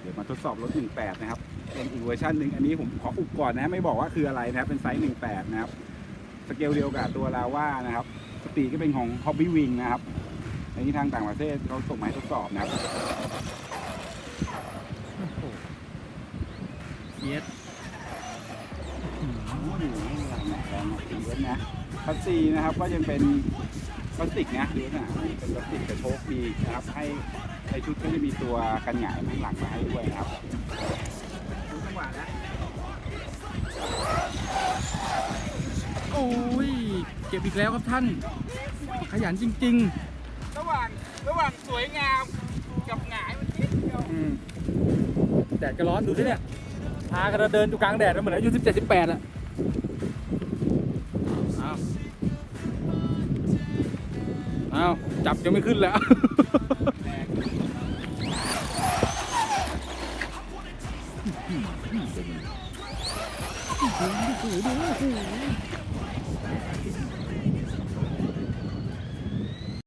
เดี๋ยวมาทดสอบรถ 18 นะครับ เป็นอีกเวอร์ชันหนึ่งอันนี้ผมขออุบก่อนนะ ไม่บอกว่าคืออะไรนะครับ เป็นไซส์ 18 นะครับ สเกลเดียวกับตัวลาว่านะครับ สปีดก็เป็นของ Hobby Wing นะครับในที่ทางต่างประเทศเขาส่งมาให้ทดสอบนะครับเย็ดอืมแรงหนักแรงหนักเยอะนะพลาสซีนะครับ ก็ยังเป็น พลาสติกนะดูนะเป็นพลาสติกกระโชกดีนะครับ ให้ในชุดก็จะมีตัวกันหงายข้างหลังมาให้ด้วยนะครับดูจังหวะนะโอ้ยเก็บอีกแล้วครับท่าน ขยันจริงระหว่างระหว่างสวยงามกับหงายมันนิดเดียวๆอืมแดดก็ร้อนดูสิเนี่ยพากันเดินอยู่กลางแดดมันเหมือนอายุสิบเจ็ดสิบแปดอะ อาจับยังไม่ขึ้นแล้วโอ้โหดู